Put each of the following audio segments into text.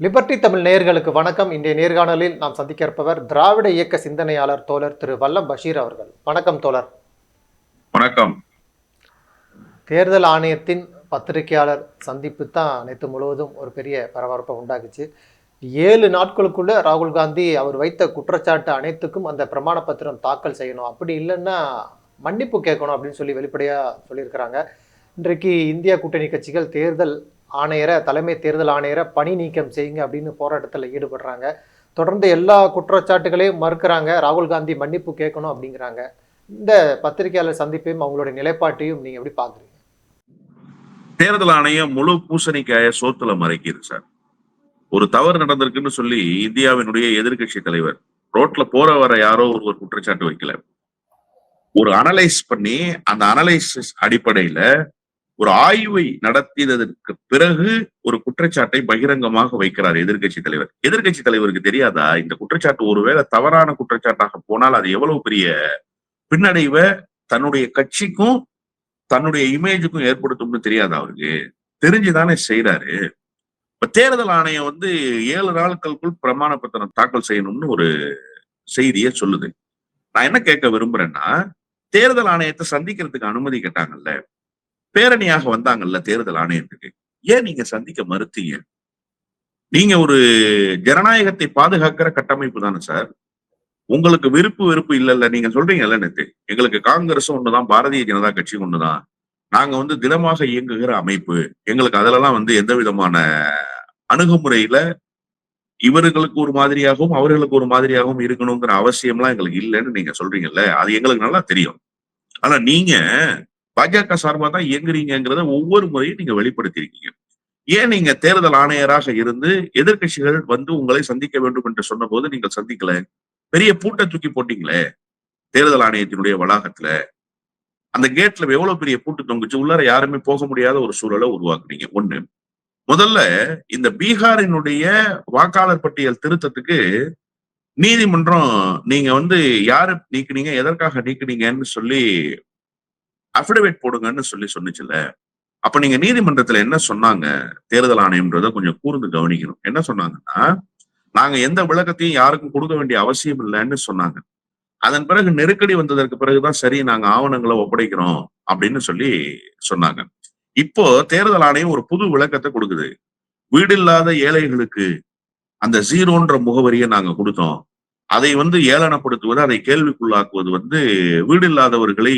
Liberty Tamil நேயர்களுக்கு வணக்கம். இன்றைய நேர்காணலில் நாம் சந்திக்க இருப்பவர் திராவிட இயக்க சிந்தனையாளர் தோழர் திரு வல்லம் பஷீர் அவர்கள். வணக்கம் தோழர். வணக்கம். தேர்தல் ஆணையத்தின் பத்திரிகையாளர் சந்திப்பு தான் நேற்று முழுவதும் ஒரு பெரிய பரபரப்பை உண்டாக்குச்சு. ஏழு நாட்களுக்குள்ள ராகுல் காந்தி அவர் வைத்த குற்றச்சாட்டு அனைத்துக்கும் அந்த பிரமாண பத்திரம் தாக்கல் செய்யணும். அப்படி இல்லைன்னா மன்னிப்பு கேட்கணும் அப்படின்னு சொல்லி வெளிப்படையாக சொல்லியிருக்கிறாங்க. இன்றைக்கு இந்தியா கூட்டணி கட்சிகள் தேர்தல் ஆணையரை தலைமை தேர்தல் ஆணையரை பணி நீக்கம் செய்யுங்க அப்படின்னு போராட்டத்தில் ஈடுபடுறாங்க. தொடர்ந்து எல்லா குற்றச்சாட்டுகளையும் மறுக்கிறாங்க. ராகுல் காந்தி மன்னிப்பு கேட்கணும் அப்படிங்கிறாங்க. இந்த பத்திரிகையாளர் சந்திப்பையும் அவங்களுடைய நிலைப்பாட்டையும் நீங்க எப்படி பாக்குறீங்க தேர்தல் ஆணையம் முழு பூசணிக்காய சோத்துல மறைக்குது சார். ஒரு தவறு நடந்திருக்குன்னு சொல்லி இந்தியாவினுடைய எதிர்க்கட்சி தலைவர் ரோட்ல போற வர யாரோ ஒரு குற்றச்சாட்டு வைக்கல. ஒரு அனலைஸ் பண்ணி அந்த அனலைசிஸ் அடிப்படையில ஒரு ஆய்வை நடத்தியதற்கு பிறகு ஒரு குற்றச்சாட்டை பகிரங்கமாக வைக்கிறார் எதிர்க்கட்சி தலைவர். எதிர்க்கட்சி தலைவருக்கு தெரியாதா? இந்த குற்றச்சாட்டு ஒருவேளை தவறான குற்றச்சாட்டாக போனால் அது எவ்வளவு பெரிய பின்னடைவை தன்னுடைய கட்சிக்கும் தன்னுடைய இமேஜுக்கும் ஏற்படுத்தும்னு தெரியாதா அவருக்கு? தெரிஞ்சுதானே செய்யறாரு இப்ப தேர்தல் ஆணையம் வந்து ஏழு நாட்களுக்குள் பிரமாண பத்திரம் தாக்கல் செய்யணும்னு ஒரு செய்தியை சொல்லுது. நான் என்ன கேட்க விரும்புறேன்னா தேர்தல் ஆணையத்தை சந்திக்கிறதுக்கு அனுமதி கேட்டாங்கல்ல. பேரணியாக வந்தாங்கல்ல தேர்தல் ஆணையத்துக்கு. ஏன் நீங்க சந்திக்க மறுத்தீங்க? நீங்க ஒரு ஜனநாயகத்தை பாதுகாக்கிற கட்டமைப்பு தானே சார். உங்களுக்கு விருப்பு வெறுப்பு இல்லைல்ல நீங்க சொல்றீங்கல்ல நேத்து. எங்களுக்கு காங்கிரஸும் ஒண்ணுதான் பாரதிய ஜனதா கட்சி ஒண்ணுதான். நாங்க வந்து தினமாக இயங்குகிற அமைப்பு. எங்களுக்கு அதுலலாம் வந்து எந்த விதமான அணுகுமுறையில இவர்களுக்கு ஒரு மாதிரியாகவும் அவர்களுக்கு ஒரு மாதிரியாகவும் இருக்கணுங்கிற அவசியம்லாம் எங்களுக்கு இல்லைன்னு நீங்க சொல்றீங்கல்ல. அது எங்களுக்கு நல்லா தெரியும். ஆனா நீங்க பாஜக சார்பா தான் இயங்குறீங்கிறத ஒவ்வொரு முறையும் நீங்க வெளிப்படுத்தியிருக்கீங்க ஏன் நீங்க தேர்தல் ஆணையராக இருந்து எதிர்க்கட்சிகள் வந்து உங்களை சந்திக்க வேண்டும் என்று சொன்ன போது நீங்கள் சந்திக்கல? பெரிய பூட்டை தூக்கி போட்டீங்களே? தேர்தல் ஆணையத்தினுடைய வளாகத்துல. அந்த கேட்ல எவ்வளவு பெரிய பூட்டு தொங்குச்சு? உள்ளார யாருமே போக முடியாத ஒரு சூழலை உருவாக்குறீங்க ஒண்ணு. முதல்ல இந்த பீகாரினுடைய வாக்காளர் பட்டியல் திருத்தத்துக்கு நீதிமன்றம் நீங்க வந்து யாரு நீக்குனீங்க? எதற்காக நீக்குனீங்கன்னு சொல்லி அஃபிடவிட் போடுங்கன்னு சொல்லி சொன்னிச்சுல அப்ப நீங்க நீதிமன்றத்துல என்ன சொன்னாங்க? தேர்தல் ஆணையம்ன்றத கொஞ்சம் கூர்ந்து கவனிக்கணும். என்ன சொன்னாங்கன்னா நாங்க எந்த விளக்கத்தையும் யாருக்கும் கொடுக்க வேண்டிய அவசியம் இல்லைன்னு சொன்னாங்க. அதன் பிறகு நெருக்கடி வந்ததற்கு பிறகுதான் சரி நாங்க ஆவணங்களை ஒப்படைக்கிறோம் அப்படின்னு சொல்லி சொன்னாங்க. இப்போ தேர்தல் ஆணையம் ஒரு புது விளக்கத்தை கொடுக்குது. வீடு இல்லாத ஏழைகளுக்கு அந்த ஜீரோன்ற முகவரியை நாங்க கொடுத்தோம். அதை வந்து ஏளனப்படுத்துவது அதை கேள்விக்குள்ளாக்குவது வந்து வீடு இல்லாதவர்களை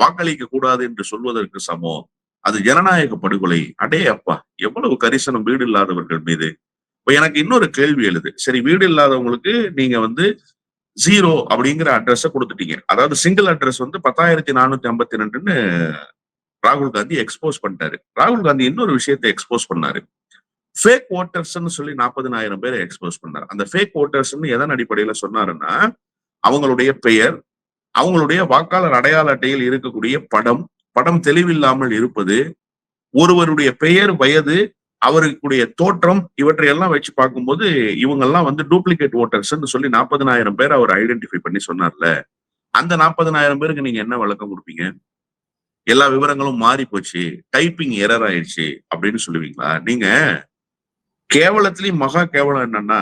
வாக்களிக்க கூடாது என்று சொல்வதற்கு சமம் அது ஜனநாயக படுகொலை. அடே அப்பா எவ்வளவு கரிசனம் வீடு இல்லாதவர்கள் மீது. இப்ப எனக்கு இன்னொரு கேள்வி எழுது. சரி வீடு இல்லாதவங்களுக்கு நீங்க வந்து ஜீரோ அப்படிங்கிற அட்ரஸ கொடுத்துட்டீங்க. அதாவது சிங்கிள் அட்ரஸ் வந்து பத்தாயிரத்தி நானூத்தி ஐம்பத்தி ரெண்டுன்னு ராகுல் காந்தி எக்ஸ்போஸ் பண்ணிட்டாரு. ராகுல் காந்தி இன்னொரு விஷயத்தை எக்ஸ்போஸ் பண்ணாரு. ஃபேக் ஓட்டர்ஸ்ன்னு சொல்லி நாற்பதினாயிரம் பேரை எக்ஸ்போஸ் பண்ணார். அந்த ஃபேக் ஓட்டர்ஸ்ன்னு எதன் அடிப்படையில சொன்னாருன்னா அவங்களுடைய பெயர் அவங்களுடைய வாக்காளர் அடையாள அட்டையில் இருக்கக்கூடிய படம் படம் தெளிவில்லாமல் இருப்பது ஒருவருடைய பெயர் வயது அவருக்குடைய தோற்றம் இவற்றை எல்லாம் வச்சு பார்க்கும்போது இவங்கெல்லாம் வந்து டூப்ளிகேட் ஓட்டர்ஸ்ன்னு சொல்லி நாற்பதினாயிரம் பேர் அவர் ஐடென்டிஃபை பண்ணி சொன்னார்ல. அந்த நாற்பதினாயிரம் பேருக்கு நீங்க என்ன விளக்கம் கொடுப்பீங்க? எல்லா விவரங்களும் மாறி போச்சு டைப்பிங் எரர் ஆயிடுச்சு அப்படின்னு சொல்லுவீங்களா? நீங்க கேவலத்திலையும் மகா கேவலம் என்னன்னா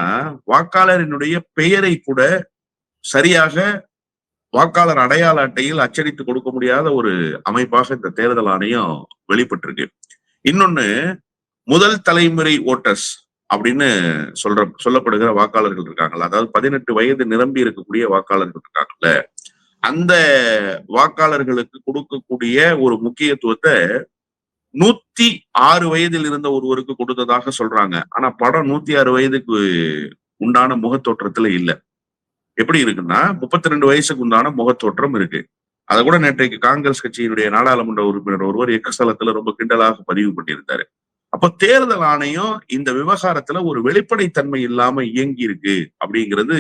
வாக்காளரினுடைய பெயரை கூட சரியாக வாக்காளர் அடையாள அட்டையில் அச்சடித்து கொடுக்க முடியாத ஒரு அமைப்பாக இந்த தேர்தல் ஆணையம் வெளிப்பட்டிருக்கு. இன்னொன்னு முதல் தலைமுறை ஓட்டர்ஸ் அப்படின்னு சொல்ற சொல்லப்படுகிற வாக்காளர்கள் இருக்காங்கல்ல அதாவது பதினெட்டு வயது நிரம்பி இருக்கக்கூடிய வாக்காளர்கள் இருக்காங்கல்ல அந்த வாக்காளர்களுக்கு கொடுக்கக்கூடிய ஒரு முக்கியத்துவத்தை நூத்தி ஆறு வயதில் இருந்த ஒருவருக்கு கொடுத்ததாக சொல்றாங்க. ஆனா படம் நூத்தி ஆறு வயதுக்கு உண்டான முகத்தோற்றத்துல இல்ல. எப்படி இருக்குன்னா முப்பத்தி ரெண்டு வயசுக்கு உண்டான முகத்தோற்றம் இருக்கு. அதை கூட நேற்றைக்கு காங்கிரஸ் கட்சியினுடைய நாடாளுமன்ற உறுப்பினர் ஒருவர் எக்கஸ்தலத்துல ரொம்ப கிண்டலாக பதிவு பண்ணியிருந்தாரு. அப்ப தேர்தல் ஆணையம் இந்த விவகாரத்துல ஒரு வெளிப்படைத்தன்மை இல்லாம இயங்கி இருக்கு அப்படிங்கிறது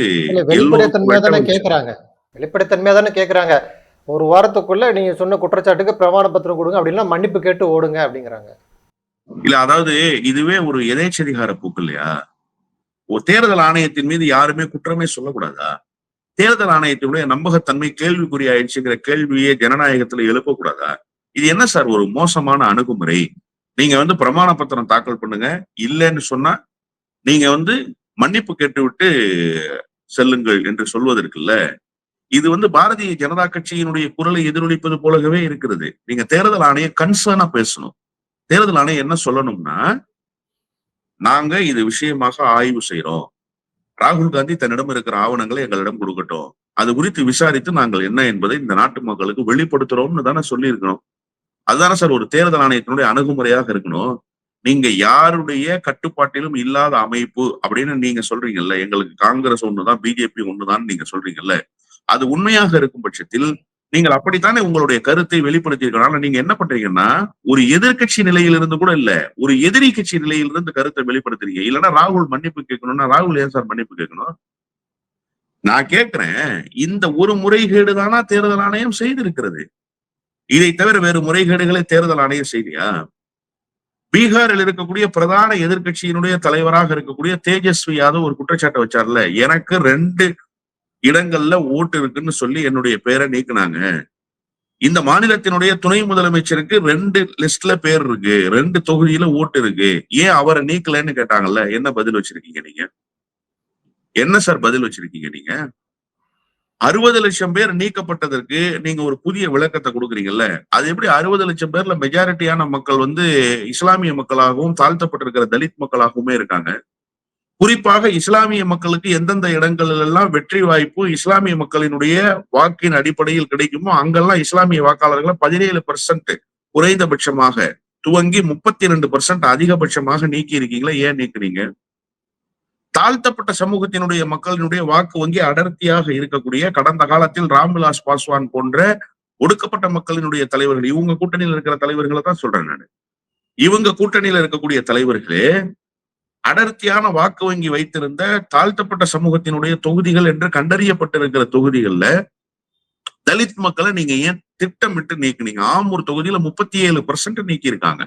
வெளிப்படைத்தன்மையா தானே கேக்குறாங்க. வெளிப்படைத்தன்மையா தானே கேக்குறாங்க. ஒரு வாரத்துக்குள்ள நீங்க சொன்ன குற்றச்சாட்டுக்கு பிரமாண பத்திரம் கொடுங்க அப்படின்னா மன்னிப்பு கேட்டு ஓடுங்க அப்படிங்கிறாங்க. இல்ல அதாவது இதுவே ஒரு எதேச்சதிகார போக்கு இல்லையா? தேர்தல் ஆணையத்தின் மீது யாருமே குற்றமே சொல்லக்கூடாதா? தேர்தல் ஆணையத்தினுடைய நம்பகத்தன்மை கேள்விக்குறி ஆயிடுச்சுங்கிற கேள்வியே ஜனநாயகத்துல எழுப்பக்கூடாதா? இது என்ன சார் ஒரு மோசமான அணுகுமுறை? நீங்க வந்து பிரமாண பத்திரம் தாக்கல் பண்ணுங்க. இல்லைன்னு சொன்னா நீங்க வந்து மன்னிப்பு கேட்டுவிட்டு செல்லுங்கள் என்று சொல்வதற்குல்ல. இது வந்து பாரதிய ஜனதா கட்சியினுடைய குரலை எதிரொலிப்பது போலவே இருக்கிறது. நீங்க தேர்தல் ஆணையம் கன்சர்னா பேசணும். தேர்தல் ஆணையம் என்ன சொல்லணும்னா நாங்க இது விஷயமாக ஆய்வு செய்யறோம் ராகுல் காந்தி தன்னிடம் இருக்கிற ஆவணங்களை எங்களிடம் கொடுக்கட்டும். அது குறித்து விசாரித்து நாங்கள் என்ன என்பதை இந்த நாட்டு மக்களுக்கு வெளிப்படுத்துறோம்னு தானே சொல்லியிருக்கணும். அதுதானே சார் ஒரு தேர்தல் ஆணையத்தினுடைய அணுகுமுறையாக இருக்கணும். நீங்க யாருடைய கட்டுப்பாட்டிலும் இல்லாத அமைப்பு அப்படின்னு நீங்க சொல்றீங்கல்ல எங்களுக்கு காங்கிரஸ் ஒண்ணுதான் பிஜேபி ஒண்ணுதான் நீங்க சொல்றீங்கல்ல அது உண்மையாக இருக்கும் பட்சத்தில் நீங்கள் அப்படித்தானே உங்களுடைய கருத்தை வெளிப்படுத்தி நீங்க என்ன பண்றீங்கன்னா ஒரு எதிர்க்கட்சி நிலையிலிருந்து கூட இல்ல ஒரு எதிரி கட்சி நிலையிலிருந்து கருத்தை வெளிப்படுத்துறீங்க. இல்லைன்னா ராகுல் மன்னிப்பு கேட்கணும்னா ராகுல் ஏன் சார் மன்னிப்பு கேட்கணும்? நான் கேட்கிறேன் இந்த ஒரு முறைகேடு தானா தேர்தல் ஆணையம் செய்திருக்கிறது. இதை தவிர வேறு முறைகேடுகளை தேர்தல் ஆணையம் செய்தியா? பீகாரில் இருக்கக்கூடிய பிரதான எதிர்க்கட்சியினுடைய தலைவராக இருக்கக்கூடிய தேஜஸ்வி யாதவ் ஒரு குற்றச்சாட்டை வச்சார்ல எனக்கு ரெண்டு இடங்கள்ல ஓட்டு இருக்குன்னு சொல்லி என்னுடைய பேரை நீக்குனாங்க. இந்த மாநிலத்தினுடைய துணை முதலமைச்சருக்கு ரெண்டு லிஸ்ட்ல பேர் இருக்கு. ரெண்டு தொகுதியில ஓட்டு இருக்கு. ஏன் அவரை நீக்கலன்னு கேட்டாங்கல்ல? என்ன பதில் வச்சிருக்கீங்க நீங்க? என்ன சார் பதில் வச்சிருக்கீங்க நீங்க? அறுபது லட்சம் பேர் நீக்கப்பட்டதற்கு நீங்க ஒரு புதிய விளக்கத்தை கொடுக்குறீங்கல்ல? அது எப்படி அறுபது லட்சம் பேர்ல மெஜாரிட்டியான மக்கள் வந்து இஸ்லாமிய மக்களாகவும் தாழ்த்தப்பட்டிருக்கிற தலித் மக்களாகவுமே இருக்காங்க? குறிப்பாக இஸ்லாமிய மக்களுக்கு எந்தெந்த இடங்களில் எல்லாம் வெற்றி வாய்ப்பு இஸ்லாமிய மக்களினுடைய வாக்கின் அடிப்படையில் கிடைக்குமோ அங்கெல்லாம் இஸ்லாமிய வாக்காளர்களை பதினேழு பர்சன்ட் குறைந்தபட்சமாக துவங்கி முப்பத்தி ரெண்டு பர்சன்ட் அதிகபட்சமாக நீக்கி இருக்கீங்களா ஏன் நீக்குறீங்க? தாழ்த்தப்பட்ட சமூகத்தினுடைய மக்களினுடைய வாக்கு வங்கி அடர்த்தியாக இருக்கக்கூடிய கடந்த காலத்தில் ராம்விலாஸ் பாஸ்வான் போன்ற ஒடுக்கப்பட்ட மக்களினுடைய தலைவர்கள் இவங்க கூட்டணியில் இருக்கிற தலைவர்களை தான் சொல்றேன் நான். இவங்க கூட்டணியில இருக்கக்கூடிய தலைவர்களே அடர்த்தியான வாக்கு வங்கி வைத்திருந்த தாழ்த்தப்பட்ட சமூகத்தினுடைய தொகுதிகள் என்று கண்டறியப்பட்டிருக்கிற தொகுதிகள்ல தலித் மக்களை நீங்க ஏன் திட்டமிட்டு நீக்குனீங்க? ஆம்பூர் தொகுதியில முப்பத்தி ஏழு பர்சன்ட் நீக்கியிருக்காங்க.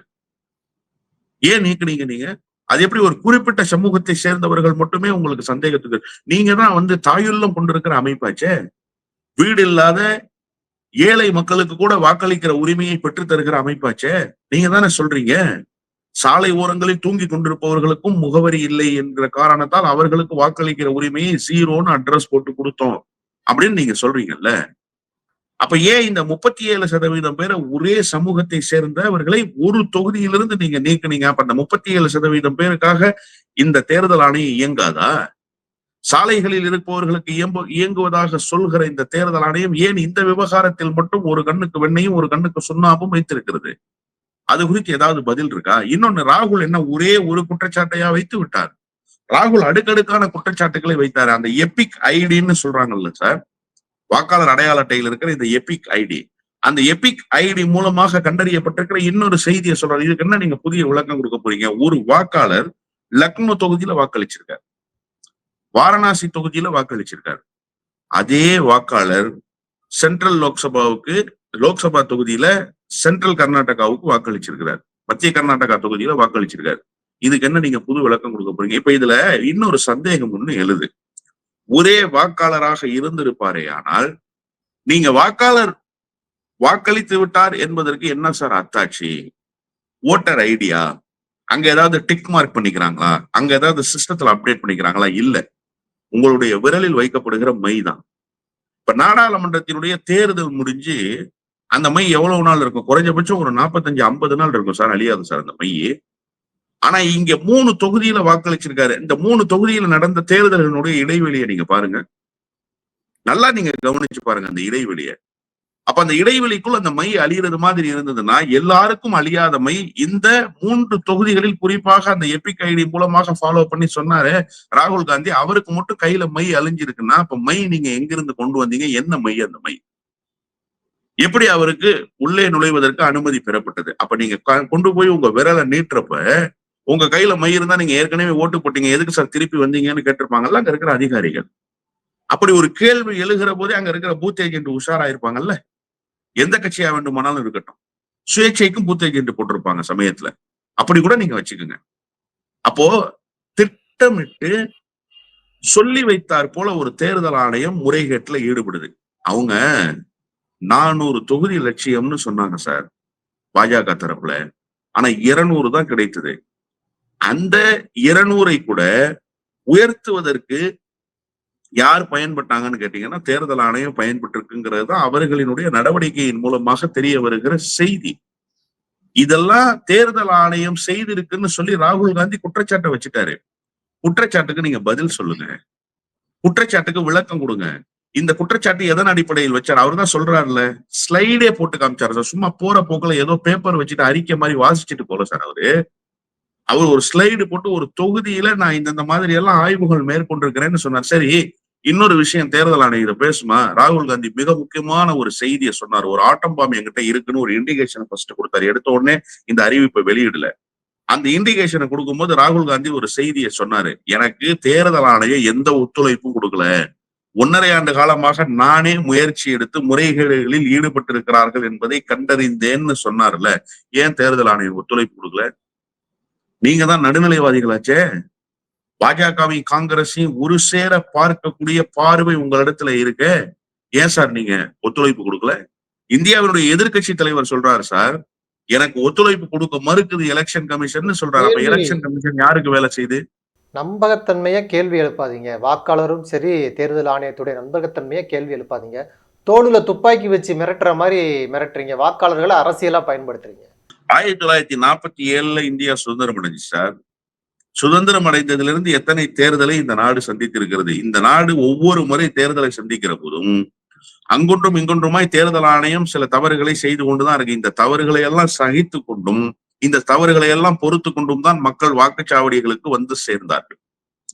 ஏன் நீக்கினீங்க நீங்க? அது எப்படி ஒரு குறிப்பிட்ட சமூகத்தை சேர்ந்தவர்கள் மட்டுமே உங்களுக்கு சந்தேகத்துக்கு? நீங்க தான் வந்து தாயுள்ளம் கொண்டிருக்கிற அமைப்பாச்சே. வீடு இல்லாத ஏழை மக்களுக்கு கூட வாக்களிக்கிற உரிமையை பெற்றுத் தருகிற அமைப்பாச்சே. நீங்க தானே சொல்றீங்க? சாலை ஓரங்களில் தூங்கி கொண்டிருப்பவர்களுக்கும் முகவரி இல்லை என்கிற காரணத்தால் அவர்களுக்கு வாக்களிக்கிற உரிமையை ஜீரோன்னு அட்ரஸ் போட்டு கொடுத்தோம் அப்படின்னு நீங்க சொல்றீங்கல்ல? அப்ப ஏன் இந்த முப்பத்தி ஏழு சதவீதம் பேரை ஒரே சமூகத்தை சேர்ந்தவர்களை ஒரு தொகுதியிலிருந்து நீங்க நீக்கினீங்க? அப்ப அந்த முப்பத்தி ஏழு சதவீதம் பேருக்காக இந்த தேர்தல் ஆணையம் இயங்காதா? சாலைகளில் இருப்பவர்களுக்கு இயம்பு இயங்குவதாக சொல்கிற இந்த தேர்தல் ஆணையம் ஏன் இந்த விவகாரத்தில் மட்டும் ஒரு கண்ணுக்கு வெண்ணையும் ஒரு கண்ணுக்கு சுண்ணாம்பும் வைத்திருக்கிறது? அது குறித்து ஏதாவது பதில் இருக்கா? இன்னொன்னு ராகுல் என்ன ஒரே ஒரு குற்றச்சாட்டையா வைத்து விட்டார்? ராகுல் அடுக்கடுக்கான குற்றச்சாட்டுகளை வைத்தார். அந்த எபிக் ஐடின்னு சொல்றாங்கல்ல சார் வாக்காளர் அடையாள அட்டையில் இருக்கிற இந்த எபிக் ஐடி அந்த எபிக் ஐடி மூலமாக கண்டறியப்பட்டிருக்கிற இன்னொரு செய்தியை சொல்றாரு. இதுக்கு என்ன நீங்க புதிய விளக்கம் கொடுக்க போறீங்க? ஒரு வாக்காளர் லக்னோ தொகுதியில வாக்களிச்சிருக்காரு. வாரணாசி தொகுதியில வாக்களிச்சிருக்காரு. அதே வாக்காளர் சென்ட்ரல் லோக்சபாவுக்கு லோக்சபா தொகுதியில சென்ட்ரல் கர்நாடகாவுக்கு வாக்களிச்சிருக்கிறார். மத்திய கர்நாடகா தொகுதியில வாக்களிச்சிருக்காரு. இதுக்கு என்ன நீங்க புது விளக்கம் கொடுக்க போறீங்க? இப்ப இதுல இன்னொரு சந்தேகம் ஒண்ணு எழுது. ஒரே வாக்காளராக இருந்திருப்பாரே ஆனால் நீங்க வாக்காளர் வாக்களித்து விட்டார் என்பதற்கு என்ன சார் அத்தாட்சி ஓட்டர் ஐடியா அங்க ஏதாவது டிக் மார்க் பண்ணிக்கிறாங்களா? அங்க ஏதாவது சிஸ்டத்துல அப்டேட் பண்ணிக்கிறாங்களா? இல்ல. உங்களுடைய விரலில் வைக்கப்படுகிற மை தான். இப்ப நாடாளுமன்றத்தினுடைய தேர்தல் முடிஞ்சு அந்த மை எவ்வளவு நாள் இருக்கும்? குறைஞ்சபட்சம் ஒரு நாற்பத்தஞ்சு ஐம்பது நாள் இருக்கும் சார் அழியாது சார் அந்த மை ஆனா இங்க மூணு தொகுதியில வாக்களிச்சிருக்காரு. இந்த மூணு தொகுதியில நடந்த தேர்தலினுடைய இடைவெளியை நீங்க பாருங்க. நல்லா நீங்க கவனிச்சு பாருங்க அந்த இடைவெளியை. அப்ப அந்த இடைவெளிக்குள் அந்த மை அழியிறது மாதிரி இருந்ததுன்னா எல்லாருக்கும் அழியாத மை இந்த மூன்று தொகுதிகளில் குறிப்பாக அந்த எபிக் ஐடி மூலமாக ஃபாலோ பண்ணி சொன்னாரு ராகுல் காந்தி. அவருக்கு மட்டும் கையில மை அழிஞ்சிருக்குன்னா அப்ப மை நீங்க எங்கிருந்து கொண்டு வந்தீங்க? என்ன மை அந்த மை? எப்படி அவருக்கு உள்ளே நுழைவதற்கு அனுமதி பெறப்பட்டது. அப்ப நீங்க கொண்டு போய் உங்க விரலை நீட்டுறப்ப உங்க கையில மை இருந்தா நீங்க ஏற்கனவே ஓட்டு போட்டீங்க. எதுக்கு சார் திருப்பி வந்தீங்கன்னு கேட்டிருப்பாங்கல்ல அங்க இருக்கிற அதிகாரிகள். அப்படி ஒரு கேள்வி எழுகிற போதே அங்க இருக்கிற பூத் ஏஜென்ட் உஷாரா இருப்பாங்கல்ல எந்த கட்சியா வேண்டுமானாலும் இருக்கட்டும். சுயேட்சைக்கும் பூத் ஏஜென்ட் போட்டிருப்பாங்க சமயத்துல. அப்படி கூட நீங்க வச்சுக்கோங்க. அப்போ திட்டமிட்டு சொல்லி வைத்தார் போல ஒரு தேர்தல் ஆணையம் முறைகேட்டுல ஈடுபடுது. அவங்க நானூறு தொகுதி லட்சியம்னு சொன்னாங்க சார் பாஜக தரப்புல. ஆனா இருநூறு தான் கிடைத்தது. அந்த இருநூறை கூட உயர்த்துவதற்கு யார் பயன்பட்டாங்கன்னு கேட்டீங்கன்னா தேர்தல் ஆணையம் பயன்பட்டிருக்குங்கிறது தான் அவர்களினுடைய நடவடிக்கையின் மூலமாக தெரிய வருகிற செய்தி. இதெல்லாம் தேர்தல் ஆணையம் செய்திருக்குன்னு சொல்லி ராகுல் காந்தி குற்றச்சாட்டை வச்சுட்டாரு. குற்றச்சாட்டுக்கு நீங்க பதில் சொல்லுங்க. குற்றச்சாட்டுக்கு விளக்கம் கொடுங்க. இந்த குற்றச்சாட்டு எதன் அடிப்படையில் வச்சார்? அவர் தான் சொல்றாருல ஸ்லைடே போட்டு காமிச்சாரு சார். சும்மா போற போக்குல ஏதோ பேப்பர் வச்சுட்டு அறிக்கை மாதிரி வாசிச்சுட்டு போல சார் அவரு. அவர் ஒரு ஸ்லைடு போட்டு ஒரு தொகுதியில நான் இந்த மாதிரி எல்லாம் ஆய்வுகள் மேற்கொண்டிருக்கிறேன்னு சொன்னார். சரி இன்னொரு விஷயம் தேர்தல் ஆணையர் பேசுமா? ராகுல் காந்தி மிக முக்கியமான ஒரு செய்தியை சொன்னார். ஒரு ஆட்டம் பாம்பு என்கிட்ட இருக்குன்னு ஒரு இண்டிகேஷன் ஃபர்ஸ்ட் கொடுத்தாரு. எடுத்த உடனே இந்த அறிவிப்பை வெளியிடல. அந்த இண்டிகேஷனை கொடுக்கும்போது ராகுல் காந்தி ஒரு செய்தியை சொன்னாரு. எனக்கு தேர்தல் ஆணையம் எந்த ஒத்துழைப்பும் கொடுக்கல. ஒன்னரை ஆண்டு காலமாக நானே முயற்சி எடுத்து முறைகேடுகளில் ஈடுபட்டிருக்கிறார்கள் என்பதை கண்டறிந்தேன்னு சொன்னார்ல. ஏன் தேர்தல் ஆணையம் ஒத்துழைப்பு கொடுக்கல? நீங்க தான் நடுநிலைவாதிகளாச்சே. பாஜகவையும் காங்கிரஸையும் ஒரு சேர பார்க்கக்கூடிய பார்வை உங்களிடத்துல இருக்கு. ஏன் சார் நீங்க ஒத்துழைப்பு கொடுக்கல? இந்தியாவினுடைய எதிர்க்கட்சி தலைவர் சொல்றாரு சார் எனக்கு ஒத்துழைப்பு கொடுக்க மறுக்குது எலெக்ஷன் கமிஷன் சொல்றாரு. அப்ப. எலெக்ஷன் கமிஷன் யாருக்கு வேலை செய்யுது நம்பகத்தன்மையை கேள்வி எழுப்பாதீங்க. வாக்காளரும் சரி தேர்தல் ஆணையத்துடைய நம்பகத்தன்மையை கேள்வி எழுப்பாதீங்க. தோளுல துப்பாக்கி வச்சு மிரட்டுற மாதிரி மிரட்டுறீங்க. வாக்காளர்களை அரசியலா பயன்படுத்துறீங்க. ஆயிரத்தி தொள்ளாயிரத்தி நாற்பத்தி ஏழுல இந்தியா சுதந்திரம் அடைஞ்சு சார். சுதந்திரம் அடைந்ததிலிருந்து எத்தனை தேர்தலை இந்த நாடு சந்தித்திருக்கிறது? இந்த நாடு ஒவ்வொரு முறை தேர்தலை சந்திக்கிற போதும் அங்கொன்றும் இங்கொன்றுமாய் தேர்தல் ஆணையம் சில தவறுகளை செய்து கொண்டுதான் இருக்கு. இந்த தவறுகளை எல்லாம் சகித்து கொண்டும் இந்த தவறுகளை எல்லாம் பொறுத்து கொண்டும் தான் மக்கள் வாக்குச்சாவடிகளுக்கு வந்து சேர்ந்தார்கள்.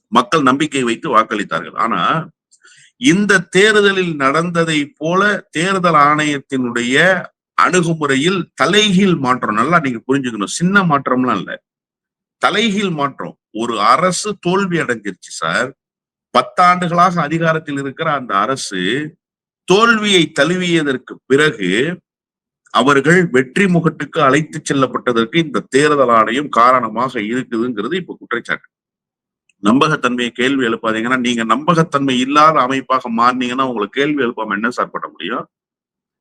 மக்கள் நம்பிக்கை வைத்து வாக்களித்தார்கள். ஆனா இந்த தேர்தலில் நடந்ததை போல தேர்தல் ஆணையத்தினுடைய அணுகுமுறையில் தலைகீழ் மாற்றம் நல்லா நீங்க புரிஞ்சுக்கணும். சின்ன மாற்றம்லாம் இல்ல. தலைகீழ் மாற்றம். ஒரு அரசு தோல்வி அடைஞ்சிருச்சு சார். பத்தாண்டுகளாக அதிகாரத்தில் இருக்கிற அந்த அரசு தோல்வியை தழுவியதற்கு பிறகு அவர்கள் வெற்றி முகட்டுக்கு அழைத்து செல்லப்பட்டதற்கு இந்த தேர்தல் ஆணையம் காரணமாக இருக்குதுங்கிறது இப்ப குற்றச்சாட்டு. நம்பகத்தன்மையை கேள்வி எழுப்பாதீங்கன்னா நீங்க நம்பகத்தன்மை இல்லாத அமைப்பாக மாறினீங்கன்னா உங்களுக்கு கேள்வி எழுப்பாம என்ன சார் பண்ண முடியும்?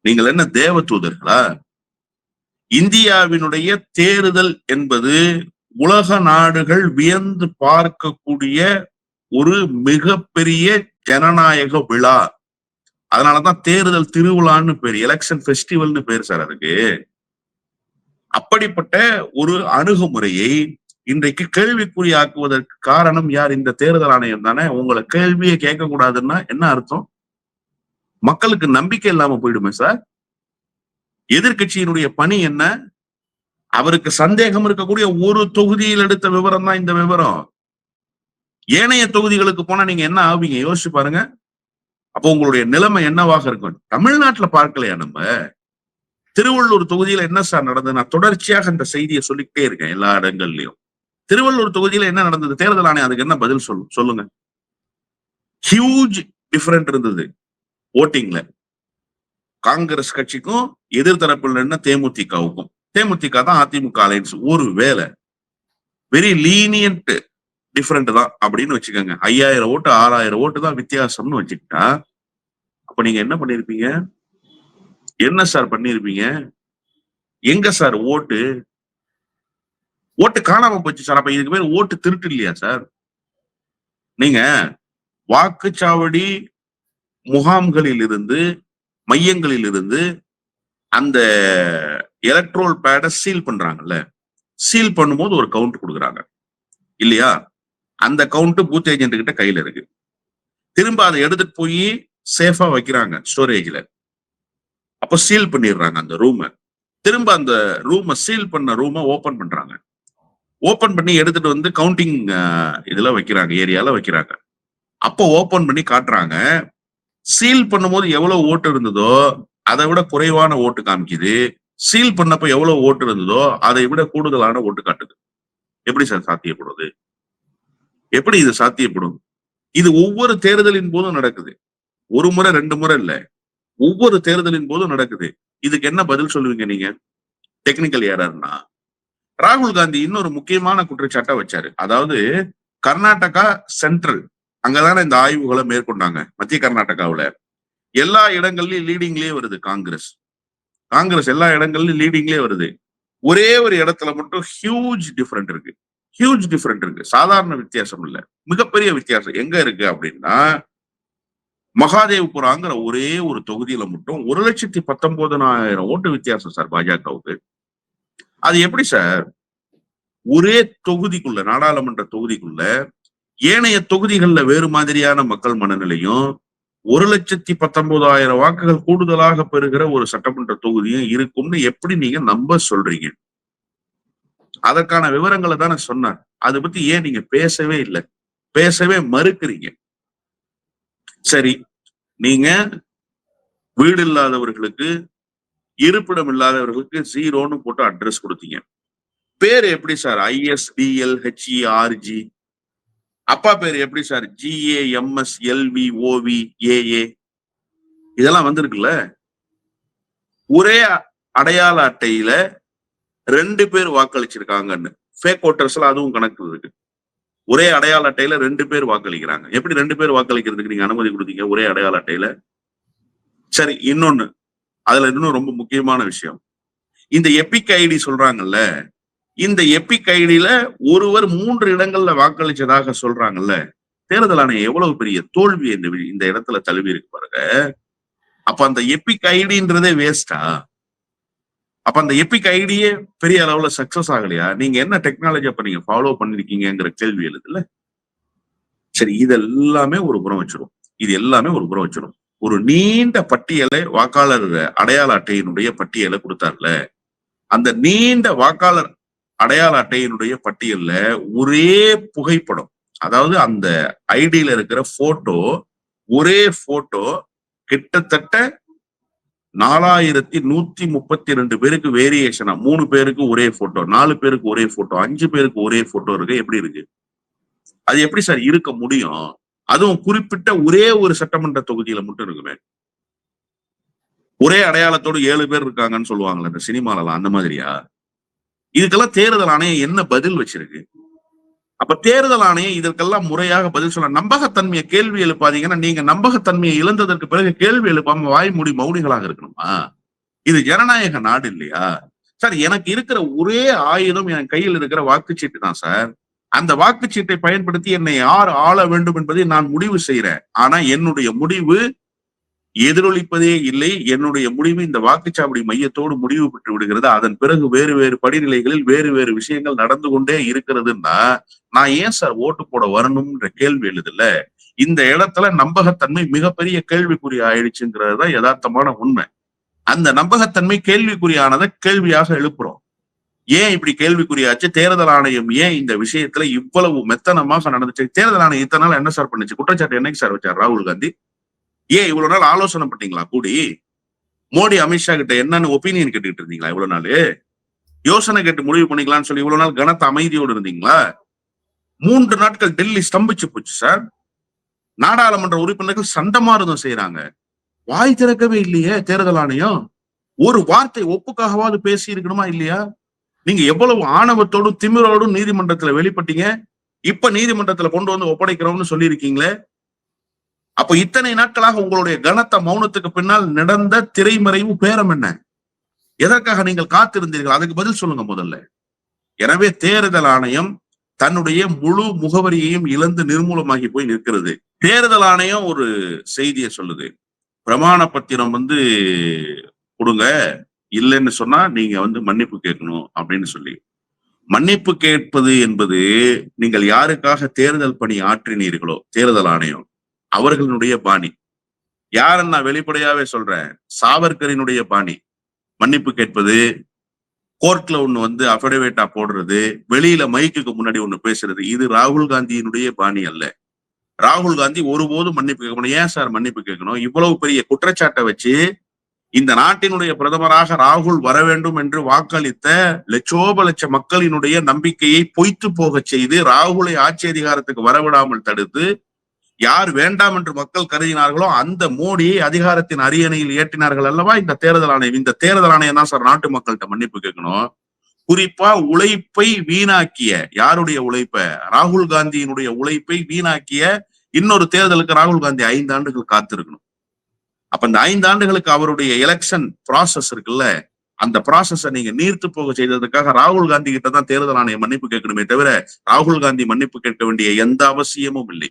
நீங்கள் என்ன தேவ தூதர்களா? இந்தியாவினுடைய தேர்தல் என்பது உலக நாடுகள் வியந்து பார்க்கக்கூடிய ஒரு மிகப்பெரிய ஜனநாயக விழா. அதனாலதான் தேர்தல் திருவிழான்னு பேர் எலெக்ஷன் ஃபெஸ்டிவல்னு பேர் சார் அதுக்கு. அப்படிப்பட்ட ஒரு அணுகுமுறையை இன்றைக்கு கேள்விக்குறியாக்குவதற்கு காரணம் யார்? இந்த தேர்தல் ஆணையம் தானே. உங்களை கேள்வியை கேட்க கூடாதுன்னா என்ன அர்த்தம்? மக்களுக்கு நம்பிக்கை இல்லாம போயிடுமே சார் எதிர்க்கட்சியினுடைய பணி என்ன? அவருக்கு சந்தேகம் இருக்கக்கூடிய ஒரு தொகுதியில் எடுத்த விவரம் தான் இந்த விவரம். ஏனைய தொகுதிகளுக்கு போனா நீங்க என்ன ஆவீங்க? யோசிச்சு பாருங்க. அப்போ உங்களுடைய நிலைமை என்னவாக இருக்கும் தமிழ்நாட்டுல பார்க்கலையா நம்ம? திருவள்ளூர் தொகுதியில என்ன சார் நடந்தது? நான் தொடர்ச்சியாக இந்த செய்தியை சொல்லிக்கிட்டே இருக்கேன் எல்லா இடங்கள்லயும். திருவள்ளூர் தொகுதியில என்ன நடந்தது? தேர்தல் ஆணையம் அதுக்கு என்ன பதில் சொல்லு சொல்லுங்க. ஹியூஜ் டிஃபரெண்ட் இருந்தது ஓட்டிங்ல காங்கிரஸ் கட்சிக்கும் எதிர்த்தரப்பில் என்ன தேமுதிகவுக்கும். தேமுதிக தான் அதிமுக அலைன்ஸ் ஒரு வேலை வெரி லீனியன்ட் டிஃப்ரெண்ட் தான் அப்படின்னு வச்சுக்கோங்க. ஐயாயிரம் ஓட்டு ஆறாயிரம் ஓட்டு தான் வித்தியாசம்னு வச்சுக்கிட்டா அப்ப நீங்க என்ன பண்ணிருப்பீங்க? என்ன சார் பண்ணிருப்பீங்க? எங்க சார் ஓட்டு? ஓட்டு காணாம போச்சு சார். அப்ப இதுக்கு பேர் ஓட்டு திருட்டு இல்லையா சார்? நீங்க வாக்குச்சாவடி முகாம்களில் இருந்து மையங்களில் இருந்து அந்த எலக்ட்ரோல் பேடை சீல் பண்றாங்கல்ல. சீல் பண்ணும்போது ஒரு கவுண்ட் கொடுக்குறாங்க. இல்லையா? அந்த கவுண்ட் பூத் ஏஜென்ட் கிட்ட கையில இருக்கு. திரும்ப அதை எடுத்துட்டு போய் சேஃபா வைக்கிறாங்க ஸ்டோரேஜ்ல அப்போ சீல் பண்ணிடுறாங்க அந்த ரூமை திரும்ப அந்த ரூமை சீல் பண்ண ரூமை ஓபன் பண்றாங்க. ஓபன் பண்ணி எடுத்துட்டு வந்து கவுண்டிங் இதுல வைக்கிறாங்க ஏரியால வைக்கிறாங்க. அப்போ ஓபன் பண்ணி காட்டுறாங்க. சீல் பண்ணும்போது எவ்வளவு ஓட்டு இருந்ததோ அதை விட குறைவான ஓட்டு காமிக்குது. சீல் பண்ணப்ப எவ்வளவு ஓட்டு இருந்ததோ அதை விட கூடுதலான ஓட்டு காட்டுது. எப்படி சார் சாத்தியப்படுது எப்படி இது சாத்தியப்படும்? இது ஒவ்வொரு தேர்தலின் போதும் நடக்குது. ஒரு முறை ரெண்டு முறை இல்ல. ஒவ்வொரு தேர்தலின் போதும் நடக்குது. இதுக்கு என்ன பதில் சொல்லுவீங்க நீங்க? டெக்னிக்கல் ஏரர்னா ராகுல் காந்தி இன்னொரு முக்கியமான குற்றச்சாட்டை வச்சாரு. அதாவது கர்நாடகா சென்ட்ரல் அங்கதானே இந்த ஆய்வுகளை மேற்கொண்டாங்க மத்திய கர்நாடகாவில. எல்லா இடங்கள்லயும் லீடிங்லயே வருது காங்கிரஸ். காங்கிரஸ் எல்லா இடங்கள்லயும் லீடிங்லயே வருது. ஒரே ஒரு இடத்துல மட்டும் ஹியூஜ் டிஃபரெண்ட் இருக்கு. ஹியூஜ் டிஃபரெண்ட் இருக்கு. சாதாரண வித்தியாசம் இல்ல. மிகப்பெரிய வித்தியாசம் எங்க இருக்கு அப்படின்னா மகாதேவ்புராங்கிற ஒரே ஒரு தொகுதியில மட்டும் ஒரு லட்சத்தி பத்தொன்பதனாயிரம் ஓட்டு வித்தியாசம் சார் பாஜகவுக்கு. அது எப்படி சார்? ஒரே தொகுதிக்குள்ள நாடாளுமன்ற தொகுதிக்குள்ள ஏனைய தொகுதிகள்ல வேறு மாதிரியான மக்கள் மனநிலையும் ஒரு லட்சத்தி பத்தொன்பதாயிரம் வாக்குகள் கூடுதலாக பெறுகிற ஒரு சட்டமன்ற தொகுதியும் இருக்கும்னு எப்படி நீங்க நம்ப சொல்றீங்க? அதற்கான விவரங்களை தானே சொன்னார் அதை பத்தி ஏன் நீங்க பேசவே இல்லை? பேசவே மறுக்கிறீங்க. சரி நீங்க வீடு இல்லாதவர்களுக்கு இருப்பிடம் இல்லாதவர்களுக்கு ஜீரோன்னு போட்டு அட்ரஸ் கொடுத்தீங்க. பேர் எப்படி சார்? ஐஎஸ்டிஎல் ஹெச்இஆர்ஜி அப்பா பேர் எப்படி sir? GA MS LV OV AA இதெல்லாம் வந்திருக்குல்ல? ஒரே அடையாள அட்டையில ரெண்டு பேர் வாக்களிச்சிருக்காங்கன்னு. ஃபேக் ஓட்டர்ஸ்ல அதுவும் கணக்கு இருக்கு. ஒரே அடையாள அட்டையில ரெண்டு பேர் வாக்களிக்கிறாங்க. எப்படி ரெண்டு பேர் வாக்களிக்கிறதுக்கு நீங்க அனுமதி கொடுத்தீங்க? ஒரே அடையாள அட்டையில. சரி இன்னொன்னு. அதுல இன்னும் ரொம்ப முக்கியமான விஷயம். இந்த எபிக் ஐடி சொல்றாங்கல்ல இந்த எபிக் ஐடியில ஒருவர் மூன்று இடங்கள்ல வாக்களிச்சதாக சொல்றாங்கல்ல தேர்தல் ஆணையம் எவ்வளவு பெரிய தோல்வி இந்த இந்த இடத்துல தழுவி இருக்கு பாருங்க. அப்ப அந்த எபிக் ஐடின்றதே வேஸ்டா அப்ப அந்த எபிக் ஐடியே பெரிய அளவுல சக்சஸ் ஆகலையா? நீங்க என்ன டெக்னாலஜி அப்ப நீங்க ஃபாலோ பண்ணிருக்கீங்கிற கேள்வி எழுதுல. சரி இது எல்லாமே ஒரு புறம் வச்சிரும். இது எல்லாமே ஒரு புறம் வச்சிரும். ஒரு நீண்ட பட்டியலை வாக்காளர் அடையாள அட்டையினுடைய பட்டியலை கொடுத்தார்ல. அந்த நீண்ட வாக்காளர் அடையாள அட்டையினுடைய பட்டியல்ல ஒரே புகைப்படம் அதாவது அந்த ஐடியில இருக்கிற போட்டோ ஒரே போட்டோ கிட்டத்தட்ட நாலாயிரத்தி நூத்தி முப்பத்தி ரெண்டு பேருக்கு வேரியேஷனா மூணு பேருக்கு ஒரே போட்டோ நாலு பேருக்கு ஒரே போட்டோ அஞ்சு பேருக்கு ஒரே போட்டோ இருக்கு. எப்படி இருக்கு? அது எப்படி சார் இருக்க முடியும்? அதுவும் குறிப்பிட்ட ஒரே ஒரு சட்டமன்ற தொகுதியில மட்டும் இருக்குமே. ஒரே அடையாளத்தோடு ஏழு பேர் இருக்காங்கன்னு சொல்லுவாங்களே இந்த சினிமாலலாம் அந்த மாதிரியா? இதுக்கெல்லாம் தேர்தல் ஆணையம் என்ன பதில் வச்சிருக்கு? அப்ப தேர்தல் ஆணையம் இதற்கெல்லாம் முறையாக பதில் சொல்ல நம்பகத்தன்மையை கேள்வி எழுப்பாதீங்கன்னா நீங்க நம்பகத்தன்மையை இழந்ததற்கு பிறகு கேள்வி எழுப்பாம வாய் மூடி மௌனிகளாக இருக்கணுமா? இது ஜனநாயக நாடு இல்லையா? சார் எனக்கு இருக்கிற ஒரே ஆயுதம் என் கையில் இருக்கிற வாக்குச்சீட்டு தான் சார். அந்த வாக்குச்சீட்டை பயன்படுத்தி என்னை யார் ஆள வேண்டும் என்பதை நான் முடிவு செய்யறேன் ஆனா என்னுடைய முடிவு எதிரொலிப்பதே இல்லை. என்னுடைய முடிவு இந்த வாக்குச்சாவடி மையத்தோடு முடிவு பெற்று விடுகிறது. அதன் பிறகு வேறு வேறு படிநிலைகளில் வேறு வேறு விஷயங்கள் நடந்து கொண்டே இருக்கிறதுன்னா நான் ஏன் சார் ஓட்டு போட வரணும்ன்ற கேள்வி எழுதுல? இந்த இடத்துல நம்பகத்தன்மை மிகப்பெரிய கேள்விக்குறி ஆயிடுச்சுங்கிறது தான் யதார்த்தமான உண்மை. அந்த நம்பகத்தன்மை கேள்விக்குறியானதை கேள்வியாக எழுப்புறோம். ஏன் இப்படி கேள்விக்குறியாச்சு? தேர்தல் ஆணையம் ஏன் இந்த விஷயத்துல இவ்வளவு மெத்தனமாக நடந்துச்சு? தேர்தல் ஆணையம் இத்தனை நாள் என்ன சார் பண்ணுச்சு? குற்றச்சாட்டு என்னைக்கு சார் வச்சார்? ராகுல் காந்தி? ஏன் இவ்வளவு நாள் ஆலோசனை பண்ணீங்களா? கூடி. மோடி அமித்ஷா கிட்ட என்னன்னு ஒப்பீனியன் கேட்டுக்கிட்டு இருந்தீங்களா இவ்வளவு நாள்? யோசனை கேட்டு முடிவு பண்ணிக்கலாம்னு சொல்லி இவ்வளவு நாள் கனத்த அமைதியோடு இருந்தீங்களா? மூன்று நாட்கள் டெல்லி ஸ்தம்பிச்சு போச்சு சார். நாடாளுமன்ற உறுப்பினர்கள் சண்டமாறுதம் செய்யறாங்க வாய் திறக்கவே இல்லையே தேர்தல் ஆணையம்? ஒரு வார்த்தை ஒப்புக்காகவாவது பேசி இருக்கணுமா இல்லையா? நீங்க எவ்வளவு ஆணவத்தோடும் திமிரோடும் நீதிமன்றத்துல வெளிப்பட்டீங்க. இப்ப நீதிமன்றத்துல கொண்டு வந்து ஒப்படைக்கிறோம்னு சொல்லியிருக்கீங்களே. அப்போ இத்தனை நாட்களாக உங்களுடைய கனத்த மௌனத்துக்கு பின்னால் நடந்த திரைமறைவு பேரம் என்ன? எதற்காக நீங்கள் காத்திருந்தீர்கள்? அதுக்கு பதில் சொல்லுங்க முதல்ல. எனவே தேர்தல் ஆணையம் தன்னுடைய முழு முகவரியையும் இழந்து நிர்மூலமாகி போய் நிற்கிறது. தேர்தல் ஆணையம் ஒரு செய்தியை சொல்லுது. பிரமாண பத்திரம் வந்து கொடுங்க. இல்லைன்னு சொன்னா நீங்க வந்து மன்னிப்பு கேட்கணும் அப்படின்னு சொல்லி. மன்னிப்பு கேட்பது என்பது நீங்கள் யாருக்காக தேர்தல் பணி ஆற்றினீர்களோ தேர்தல் ஆணையம். அவர்களுடைய பாணி. யாருன்னு நான் வெளிப்படையாவே சொல்றேன். சாவர்கரினுடைய பாணி. மன்னிப்பு கேட்பது கோர்ட்ல ஒண்ணு வந்து அஃபிடவேட்டா போடுறது வெளியில மைக்குக்கு முன்னாடி ஒண்ணு பேசுறது இது ராகுல் காந்தியினுடைய பாணி அல்ல. ராகுல் காந்தி ஒருபோதும் மன்னிப்பு கேட்கணும் ஏன் சார் மன்னிப்பு கேட்கணும்? இவ்வளவு பெரிய குற்றச்சாட்டை வச்சு இந்த நாட்டினுடைய பிரதமராக ராகுல் வர வேண்டும் என்று வாக்களித்த லட்சோப லட்ச மக்களினுடைய நம்பிக்கையை பொய்த்து போகச் செய்து ராகுலை ஆட்சி அதிகாரத்துக்கு வரவிடாமல் தடுத்து யார் வேண்டாம் என்று மக்கள் கருதினார்களோ அந்த மோடியை அதிகாரத்தின் அரியணையில் ஏற்றினார்கள் அல்லவா? இந்த தேர்தல் ஆணையம். இந்த தேர்தல் ஆணையம் தான் சார் நாட்டு மக்கள்கிட்ட மன்னிப்பு கேட்கணும். குறிப்பா உழைப்பை வீணாக்கிய யாருடைய உழைப்ப? ராகுல் காந்தியினுடைய உழைப்பை வீணாக்கிய இன்னொரு தேர்தலுக்கு ராகுல் காந்தி ஐந்து ஆண்டுகள் காத்திருக்கணும். அப்ப இந்த ஐந்து ஆண்டுகளுக்கு அவருடைய எலெக்ஷன் ப்ராசஸ் இருக்குல்ல அந்த ப்ராசஸை நீங்க நீர்த்து போக செய்ததுக்காக ராகுல் காந்தி கிட்ட தான் தேர்தல் ஆணையம் மன்னிப்பு கேட்கணுமே தவிர ராகுல் காந்தி மன்னிப்பு கேட்க வேண்டிய எந்த அவசியமும் இல்லை.